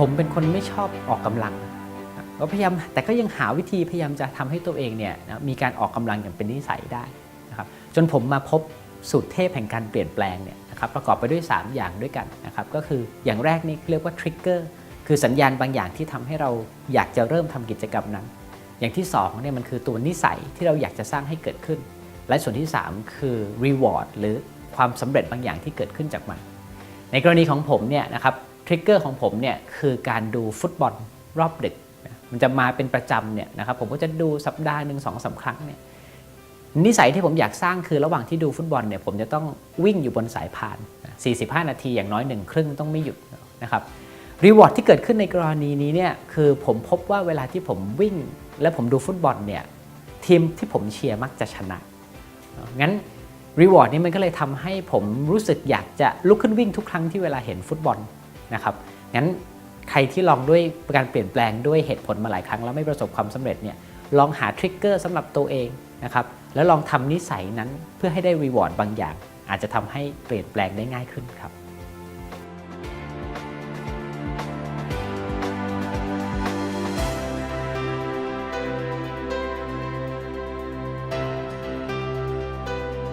ผมเป็นคนไม่ชอบออกกำลังก็พยายามแต่ก็ยังหาวิธีพยายามจะทำให้ตัวเองเนี่ยนะมีการออกกำลังอย่างเป็นนิสัยได้นะครับจนผมมาพบสูตรเทพแห่งการเปลี่ยนแปลงเนี่ยนะครับประกอบไปด้วย 3 อย่างด้วยกันนะครับก็คืออย่างแรกนี่เรียกว่าทริกเกอร์คือสัญญาณบางอย่างที่ทำให้เราอยากจะเริ่มทำกิจกรรมนั้น อย่างที่2เนี่ยมันคือตัวนิสัยที่เราอยากจะสร้างให้เกิดขึ้น และส่วนที่ 3 คือ reward หรือความสำเร็จบางอย่างที่เกิดขึ้นจากมันในกรณีของผมเนี่ยนะครับ ริกเกอร์ของผมเนี่ยคือการดูฟุตบอลรอบดึก มันจะมาเป็นประจำเนี่ยนะครับผมก็จะดูสัปดาห์หนึ่งสองสามครั้งเนี่ยนิสัยที่ผมอยากสร้างคือระหว่างที่ดูฟุตบอลเนี่ยผมจะต้องวิ่งอยู่บนสายพาน 45 นาทีอย่างน้อยหนึ่งครึ่งต้องไม่หยุดนะครับรีวอร์ดที่เกิดขึ้นในกรณีนี้เนี่ยคือผมพบว่าเวลาที่ผมวิ่ง และผมดูฟุตบอลเนี่ยทีมที่ผมเชียร์มักจะชนะ งั้นรีวอร์ดนี้มันก็เลยทำให้ผมรู้สึกอยากจะลุกขึ้นวิ่งทุกครั้งที่เวลาเห็นฟุตบอล นะครับงั้นใครที่ลองด้วยการเปลี่ยนแปลงด้วยเหตุผลมาหลายครั้งแล้วไม่ประสบความสำเร็จเนี่ยลองหาทริกเกอร์สำหรับตัวเองนะครับแล้วลองทำนิสัยนั้นเพื่อให้ได้รีวอร์ดบางอย่าง อาจจะทำให้เปลี่ยนแปลงได้ง่ายขึ้นครับ